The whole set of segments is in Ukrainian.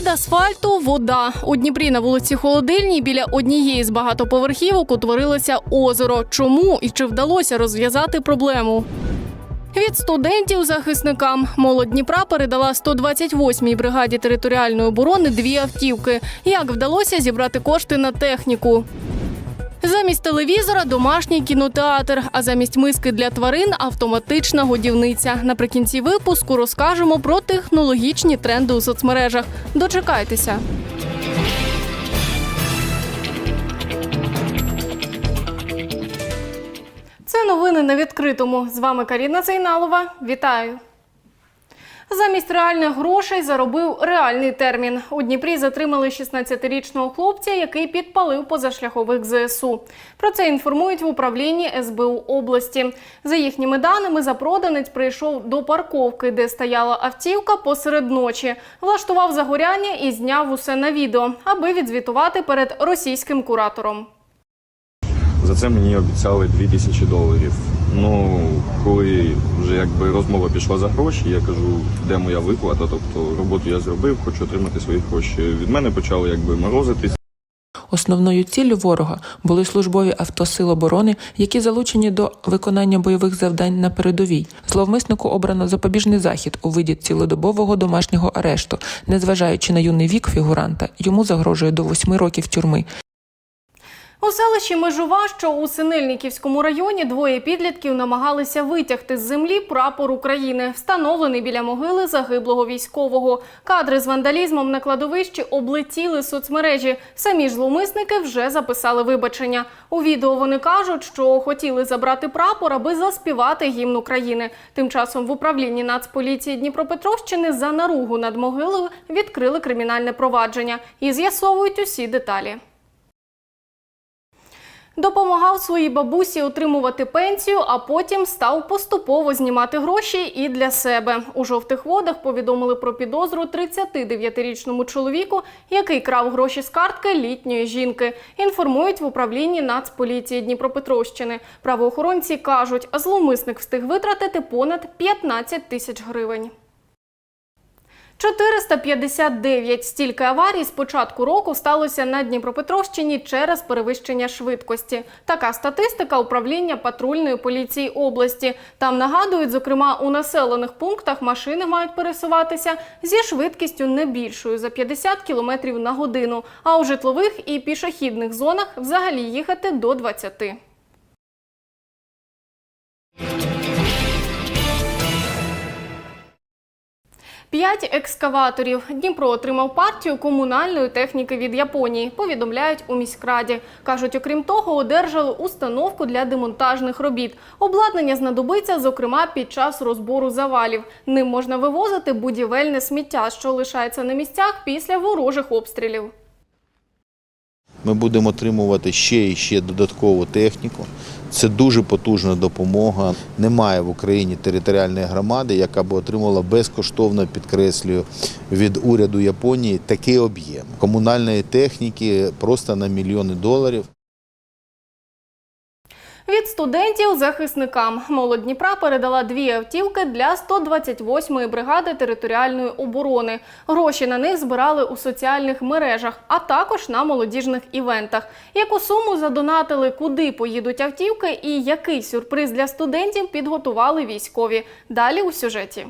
Від асфальту вода. У Дніпрі на вулиці Холодильній біля однієї з багатоповерхівок утворилося озеро. Чому і чи вдалося розв'язати проблему? Від студентів захисникам молодь Дніпра передала 128-й бригаді територіальної оборони дві автівки. Як вдалося зібрати кошти на техніку? Замість телевізора домашній кінотеатр, а замість миски для тварин автоматична годівниця. Наприкінці випуску розкажемо про технологічні тренди у соцмережах. Дочекайтеся. Це новини на відкритому. З вами Каріна Зайналова. Вітаю. Замість реальних грошей заробив реальний термін. У Дніпрі затримали 16-річного хлопця, який підпалив позашляхових ЗСУ. Про це інформують в управлінні СБУ області. За їхніми даними, запроданець прийшов до парковки, де стояла автівка посеред ночі, влаштував загоряння і зняв усе на відео, аби відзвітувати перед російським куратором. За це мені обіцяли 2000 доларів. Ну, коли вже якби розмова пішла за гроші, я кажу, де моя виплата, тобто роботу я зробив, хочу отримати свої гроші. Від мене почали якби морозитись. Основною ціллю ворога були службові авто Сил оборони, які залучені до виконання бойових завдань на передовій. Зловмиснику обрано запобіжний захід у виді цілодобового домашнього арешту. Незважаючи на юний вік фігуранта, йому загрожує до восьми років тюрми. У селищі Межова, що у Синельниківському районі, двоє підлітків намагалися витягти з землі прапор України, встановлений біля могили загиблого військового. Кадри з вандалізмом на кладовищі облетіли соцмережі. Самі ж зловмисники вже записали вибачення. У відео вони кажуть, що хотіли забрати прапор, аби заспівати гімн України. Тим часом в управлінні Нацполіції Дніпропетровщини за наругу над могилою відкрили кримінальне провадження і з'ясовують усі деталі. Допомагав своїй бабусі отримувати пенсію, а потім став поступово знімати гроші і для себе. У жовтих водах повідомили про підозру 39-річному чоловіку, який крав гроші з картки літньої жінки. Інформують в управлінні Нацполіції Дніпропетровщини. Правоохоронці кажуть, зловмисник встиг витратити понад 15 тисяч гривень. 459 стільки аварій з початку року сталося на Дніпропетровщині через перевищення швидкості. Така статистика управління патрульної поліції області. Там нагадують, зокрема, у населених пунктах машини мають пересуватися зі швидкістю не більшою за 50 км на годину, а у житлових і пішохідних зонах взагалі їхати до 20. П'ять екскаваторів. Дніпро отримав партію комунальної техніки від Японії. Повідомляють у міськраді. кажуть, окрім того, одержали установку для демонтажних робіт. Обладнання знадобиться, зокрема, під час розбору завалів. Ним можна вивозити будівельне сміття, що лишається на місцях після ворожих обстрілів. Ми будемо отримувати ще і ще додаткову техніку. Це дуже потужна допомога. Немає в Україні територіальної громади, яка б отримала безкоштовно, підкреслюю, від уряду Японії такий об'єм комунальної техніки просто на мільйони доларів. Від студентів захисникам молодь Дніпра передала дві автівки для 128-ї бригади територіальної оборони. Гроші на них збирали у соціальних мережах, а також на молодіжних івентах. Яку суму задонатили, куди поїдуть автівки і який сюрприз для студентів підготували військові. Далі у сюжеті.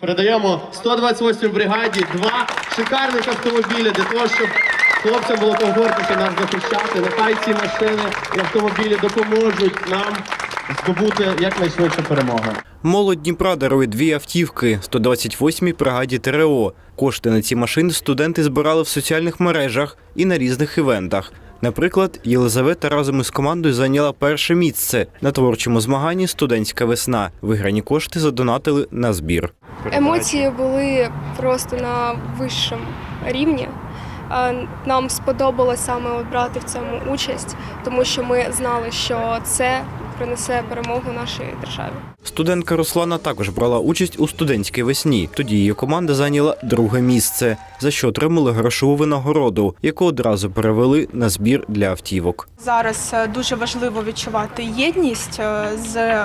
Передаємо 128 бригаді два шикарних автомобілі для того, щоб хлопцям було комфортніше нас захищати. Нехай ці машини і автомобілі допоможуть нам здобути якнайшвидше перемогу. Молодь Дніпра дарує дві автівки 128-й бригаді ТРО. Кошти на ці машини студенти збирали в соціальних мережах і на різних івентах. Наприклад, Єлизавета разом із командою зайняла перше місце на творчому змаганні Студентська весна. Виграні кошти задонатили на збір. Емоції були просто на вищому рівні. Нам сподобалось саме брати в цьому участь, тому що ми знали, що це принесе перемогу нашій державі. Студентка Руслана також брала участь у студентській весні. Тоді її команда зайняла друге місце, за що отримали грошову винагороду, яку одразу перевели на збір для автівок. Зараз е, дуже важливо відчувати єдність е, з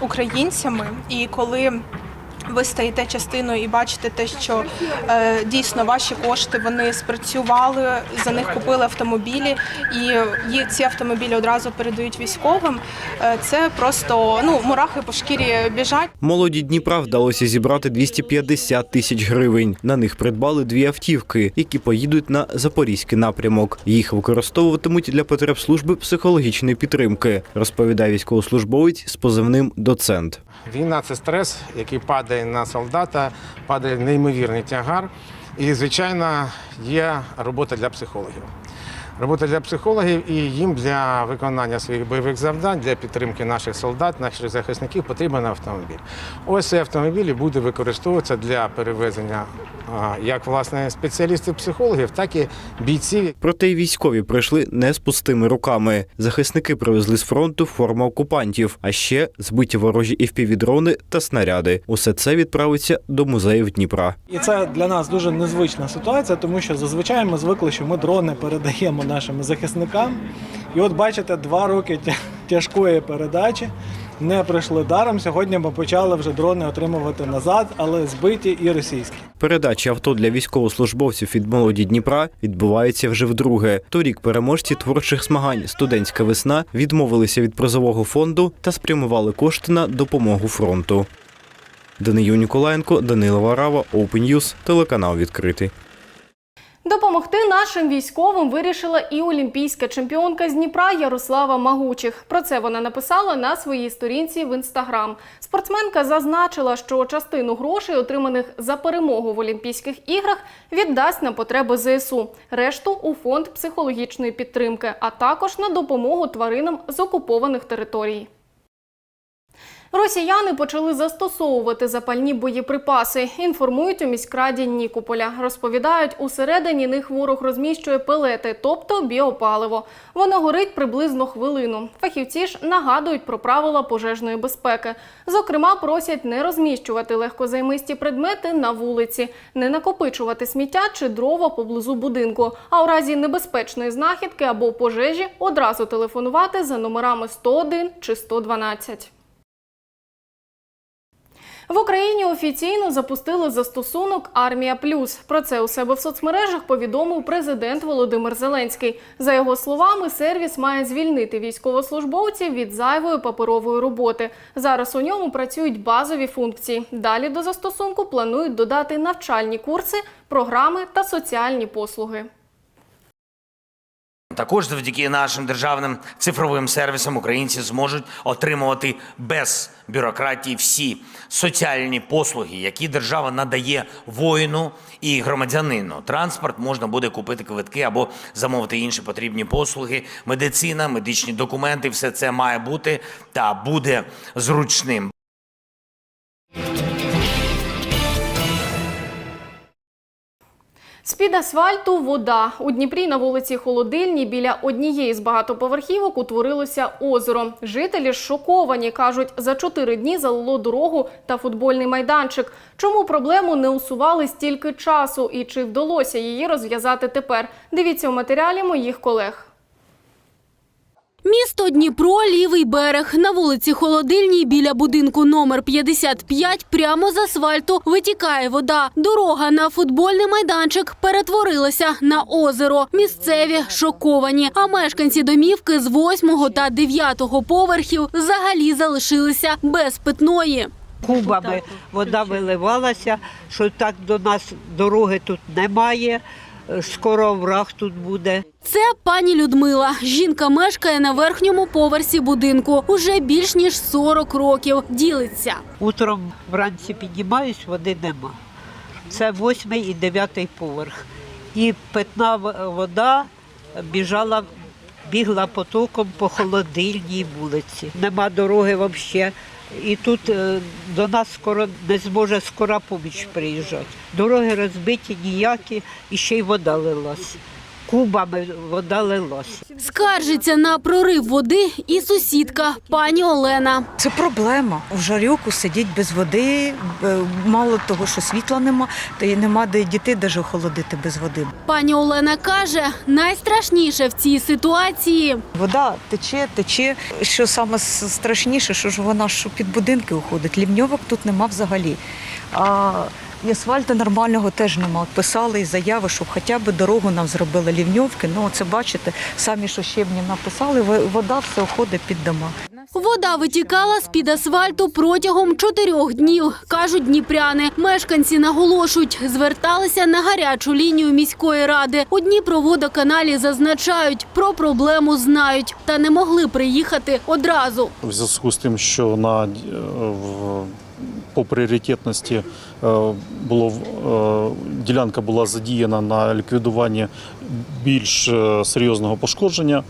українцями, і коли ви стаєте частиною і бачите те, що е, дійсно ваші кошти вони спрацювали, за них купили автомобілі, і ці автомобілі одразу передають військовим. Е, це просто ну мурахи по шкірі біжать. Молоді Дніпра вдалося зібрати 250 тисяч гривень. На них придбали дві автівки, які поїдуть на запорізький напрямок. Їх використовуватимуть для потреб служби психологічної підтримки, розповідає військовослужбовець з позивним доцент. Війна це стрес, який падає на солдата, падає неймовірний тягар. І, звичайно, є робота для психологів. Робота для психологів і їм для виконання своїх бойових завдань, для підтримки наших солдат, наших захисників потрібен автомобіль. Ось цей автомобіль буде використовуватися для перевезення як власне спеціалістів-психологів, так і бійців, Проте й військові прийшли не з пустими руками. Захисники привезли з фронту форму окупантів, а ще збиті ворожі FPV-дрони та снаряди. Усе це відправиться до музеїв Дніпра. І це для нас дуже незвична ситуація, тому що зазвичай ми звикли, що ми дрони передаємо нашим захисникам. І от бачите, два роки тяжкої передачі не пройшли даром. Сьогодні ми почали вже дрони отримувати назад, але збиті і російські. Передача авто для військовослужбовців від молоді Дніпра відбувається вже вдруге. Торік переможці творчих змагань Студентська весна відмовилися від призового фонду та спрямували кошти на допомогу фронту. Данию Ніколаєнко, Данила Варава, Open телеканал відкритий. Допомогти нашим військовим вирішила і олімпійська чемпіонка з Дніпра Ярослава Магучих. Про це вона написала на своїй сторінці в інстаграм. Спортсменка зазначила, що частину грошей, отриманих за перемогу в Олімпійських іграх, віддасть на потреби ЗСУ, решту у фонд психологічної підтримки, а також на допомогу тваринам з окупованих територій. Росіяни почали застосовувати запальні боєприпаси. Інформують у міськраді Нікополя. Розповідають, усередині них ворог розміщує пелети, тобто біопаливо. Воно горить приблизно хвилину. Фахівці ж нагадують про правила пожежної безпеки. Зокрема, просять не розміщувати легкозаймисті предмети на вулиці, не накопичувати сміття чи дрова поблизу будинку. А у разі небезпечної знахідки або пожежі одразу телефонувати за номерами 101 чи 112. В Україні офіційно запустили застосунок Армія Плюс. Про це у себе в соцмережах повідомив президент Володимир Зеленський. За його словами, сервіс має звільнити військовослужбовців від зайвої паперової роботи. Зараз у ньому працюють базові функції. Далі до застосунку планують додати навчальні курси, програми та соціальні послуги. Також завдяки нашим державним цифровим сервісам українці зможуть отримувати без бюрократії всі соціальні послуги, які держава надає воїну і громадянину. Транспорт можна буде купити квитки або замовити інші потрібні послуги. Медицина, медичні документи все це має бути та буде зручним. З-під асфальту вода. У Дніпрі на вулиці Холодильній біля однієї з багатоповерхівок утворилося озеро. Жителі шоковані. Кажуть, за чотири дні залило дорогу та футбольний майданчик. Чому проблему не усували стільки часу і чи вдалося її розв'язати тепер? Дивіться у матеріалі моїх колег. Місто Дніпро, лівий берег. На вулиці Холодильній біля будинку номер 55 прямо з асфальту витікає вода. Дорога на футбольний майданчик перетворилася на озеро. Місцеві шоковані, а мешканці домівки з 8 та 9 поверхів взагалі залишилися без питної. кубами вода виливалася, що так до нас дороги тут немає. Е, Скоро враг тут буде. Це пані Людмила. Жінка мешкає на верхньому поверсі будинку уже більш ніж 40 років. Ділиться. Утром вранці піднімаюсь, води нема. Це восьмий і дев'ятий поверх. І питна вода біжала, бігла потоком по холодильній вулиці. Нема дороги взагалі. І тут е, до нас скоро не зможе скора поміч приїжджати. Дороги розбиті ніякі, і ще й вода лилась. Кубами вода лилася. Скаржиться на прорив води і сусідка пані Олена. Це проблема. В жарюку сидіть без води, мало того, що світла нема, то і нема де дітей даже охолодити без води. Пані Олена каже, найстрашніше в цій ситуації Вода тече, тече. Що саме страшніше, що ж вона ж під будинки уходить. Лівньовок тут нема взагалі. А і асфальту нормального теж нема. От Писали і заяви, щоб хоча б дорогу нам зробили лівньовки. Ну, це бачите, самі що щебні написали, во- вода все уходить під дома. Вода витікала з під асфальту протягом чотирьох днів, кажуть дніпряни. Мешканці наголошують, зверталися на гарячу лінію міської ради. У Дніпроводоканалі зазначають, про проблему знають та не могли приїхати одразу. в зв'язку з тим, що на е, в, по пріоритетності е, було е, ділянка була задіяна на ліквідуванні більш е, серйозного пошкодження.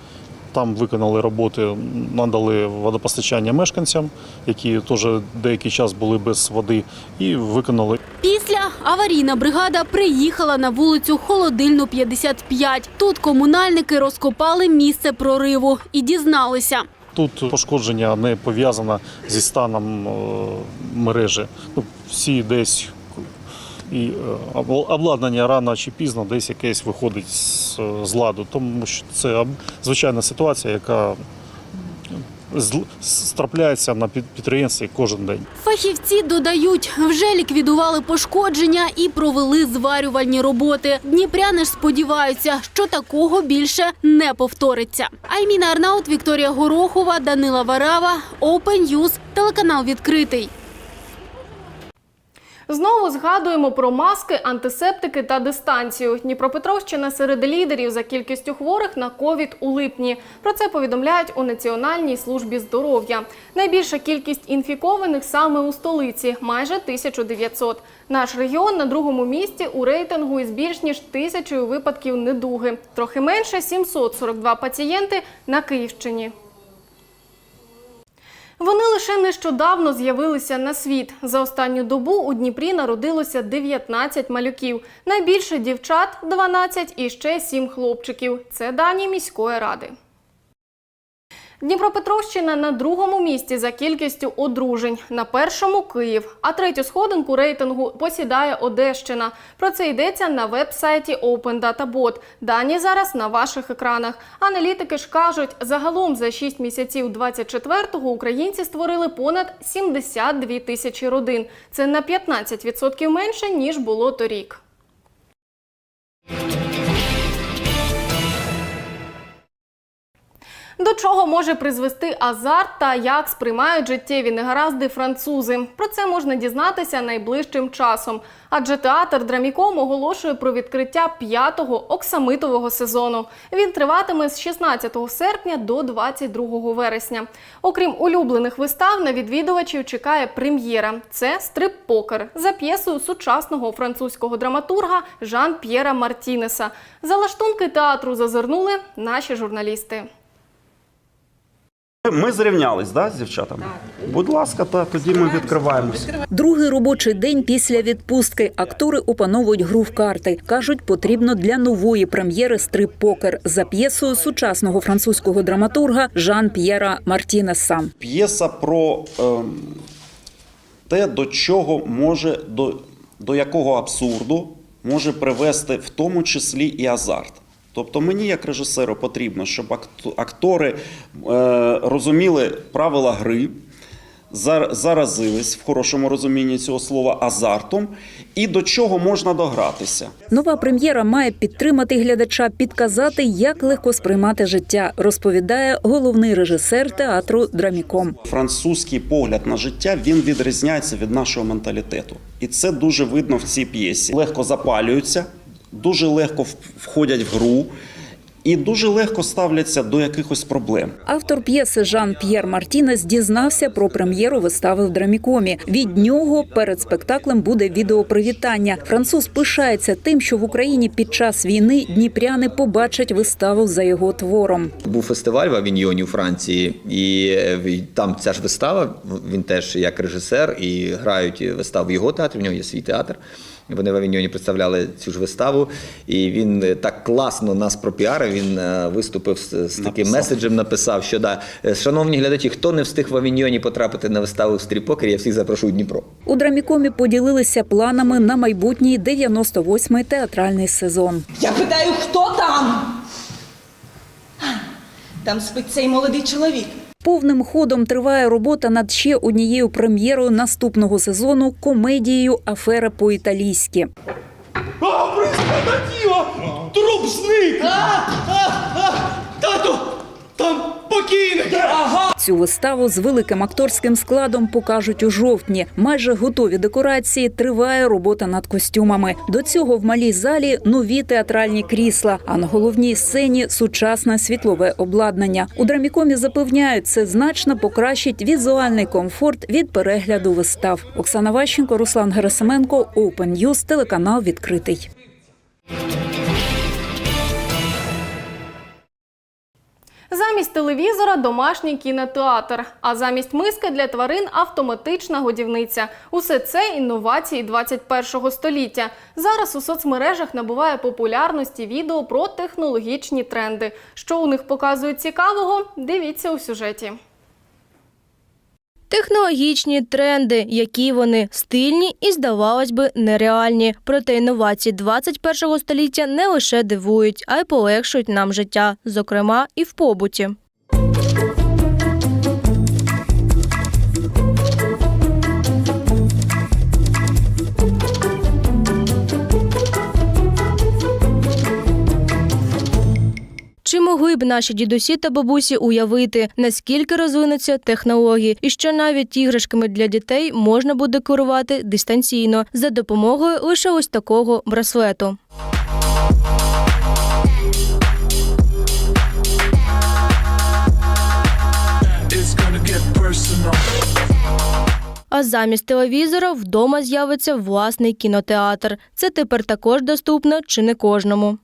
Там виконали роботи, надали водопостачання мешканцям, які теж деякий час були без води, і виконали Після аварійна бригада приїхала на вулицю Холодильну 55. Тут комунальники розкопали місце прориву і дізналися. Тут пошкодження не пов'язане зі станом е, мережі. Ну, всі десь і е, обладнання рано чи пізно десь якесь виходить з, з ладу, тому що це звичайна ситуація, яка трапляється на під- підприємстві кожен день. Фахівці додають, вже ліквідували пошкодження і провели зварювальні роботи. Дніпряни ж сподіваються, що такого більше не повториться. Айміна Арнаут, Вікторія Горохова, Данила Варава, Open News, телеканал відкритий. Знову згадуємо про маски, антисептики та дистанцію. Дніпропетровщина серед лідерів за кількістю хворих на ковід у липні. Про це повідомляють у Національній службі здоров'я. Найбільша кількість інфікованих саме у столиці майже 1900. Наш регіон на другому місці у рейтингу із більш ніж тисячою випадків недуги. Трохи менше 742 пацієнти на Київщині. Вони лише нещодавно з'явилися на світ. За останню добу у Дніпрі народилося 19 малюків. Найбільше дівчат 12 і ще 7 хлопчиків. Це дані міської ради. Дніпропетровщина на другому місці за кількістю одружень, на першому Київ, а третю сходинку рейтингу посідає Одещина. Про це йдеться на веб-сайті Open Data Bot. Дані зараз на ваших екранах. Аналітики ж кажуть, загалом за 6 місяців 24-го українці створили понад 72 тисячі родин. Це на 15% менше ніж було торік. До чого може призвести азарт та як сприймають життєві негаразди французи? Про це можна дізнатися найближчим часом. Адже театр Драміком оголошує про відкриття п'ятого оксамитового сезону. Він триватиме з 16 серпня до 22 вересня. Окрім улюблених вистав, на відвідувачів чекає прем'єра. Це стрип-покер за п'єсою сучасного французького драматурга Жан-П'єра Мартінеса. За лаштунки театру зазирнули наші журналісти. Ми зрівнялись да, з дівчатами? Будь ласка, та, тоді ми відкриваємося. Другий робочий день після відпустки. Актори опановують гру в карти. Кажуть, потрібно для нової прем'єри стрип-покер за п'єсою сучасного французького драматурга Жан-П'єра Мартінеса. П'єса про ем, те, до чого може, до, до якого абсурду може привести в тому числі і азарт. Тобто мені, як режисеру, потрібно, щоб актори е, розуміли правила гри, заразились в хорошому розумінні цього слова азартом, і до чого можна догратися. Нова прем'єра має підтримати глядача, підказати, як легко сприймати життя, розповідає головний режисер театру Драміком. Французький погляд на життя він відрізняється від нашого менталітету, і це дуже видно в цій п'єсі. Легко запалюються, дуже легко входять в гру і дуже легко ставляться до якихось проблем. Автор п'єси Жан-П'єр Мартінес дізнався про прем'єру вистави в Драмікомі. Від нього перед спектаклем буде відеопривітання. Француз пишається тим, що в Україні під час війни дніпряни побачать виставу за його твором. Був фестиваль в Авіньйоні у Франції, і е, там ця ж вистава. Він теж як режисер і грають виставу в його театрі. В нього є свій театр. Вони в Авіньйоні представляли цю ж виставу, і він е, так класно нас пропіарив. Він е, виступив з, з таким Написав. меседжем, написав, що да, е, шановні глядачі, хто не встиг в Авіньйоні потрапити на виставу в стріпокері, я всіх запрошую в Дніпро. У драмікомі поділилися планами на майбутній 98-й театральний сезон. Я питаю, хто там? Там спить цей молодий чоловік. Повним ходом триває робота над ще однією прем'єрою наступного сезону комедією Афера по-італійськи. А! Труп зник! Тату! Там покійник! Ага! Цю виставу з великим акторським складом покажуть у жовтні. Майже готові декорації. Триває робота над костюмами. До цього в малій залі нові театральні крісла. А на головній сцені сучасне світлове обладнання. У драмікомі запевняють, це значно покращить візуальний комфорт від перегляду вистав. Оксана Ващенко, Руслан Герасименко, Open News, телеканал відкритий. Замість телевізора домашній кінотеатр, а замість миски для тварин автоматична годівниця. Усе це інновації 21 століття. Зараз у соцмережах набуває популярності відео про технологічні тренди. Що у них показують цікавого? Дивіться у сюжеті. Технологічні тренди, які вони стильні і, здавалось би, нереальні. Проте інновації 21-го століття не лише дивують, а й полегшують нам життя, зокрема і в побуті. Чи могли б наші дідусі та бабусі уявити, наскільки розвинуться технології, і що навіть іграшками для дітей можна буде керувати дистанційно за допомогою лише ось такого браслету? А замість телевізора вдома з'явиться власний кінотеатр. Це тепер також доступно чи не кожному.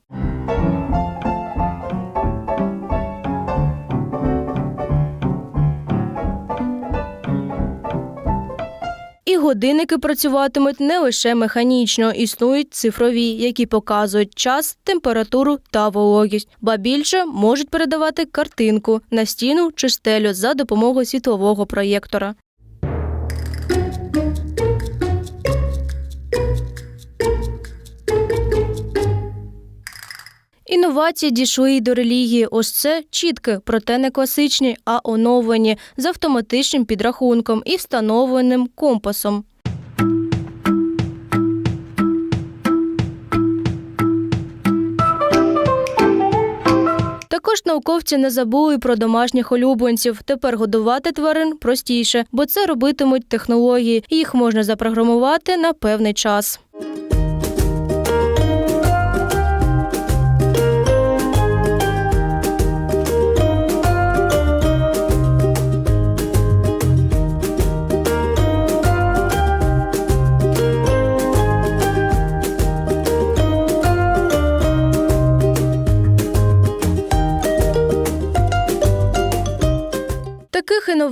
І годинники працюватимуть не лише механічно, існують цифрові, які показують час, температуру та вологість, ба більше можуть передавати картинку на стіну чи стелю за допомогою світлового проєктора. Інновації дійшли й до релігії. Ось це чітки, проте не класичні, а оновлені з автоматичним підрахунком і встановленим компасом. Також науковці не забули про домашніх улюбленців. Тепер годувати тварин простіше, бо це робитимуть технології. Їх можна запрограмувати на певний час.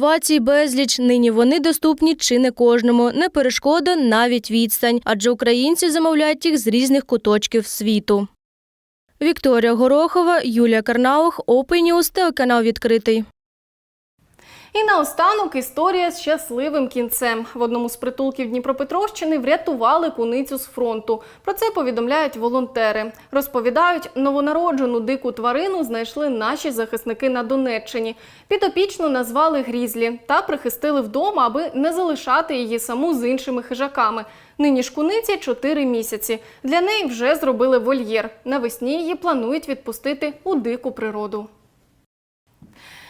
Інновацій безліч. Нині вони доступні чи не кожному. Не перешкода навіть відстань, адже українці замовляють їх з різних куточків світу. Вікторія Горохова, Юлія Карнаух, News, телеканал відкритий. І наостанок історія з щасливим кінцем. В одному з притулків Дніпропетровщини врятували куницю з фронту. Про це повідомляють волонтери. Розповідають, новонароджену дику тварину знайшли наші захисники на Донеччині. Підопічну назвали Грізлі та прихистили вдома, аби не залишати її саму з іншими хижаками. Нині ж куниці 4 місяці. Для неї вже зробили вольєр. Навесні її планують відпустити у дику природу.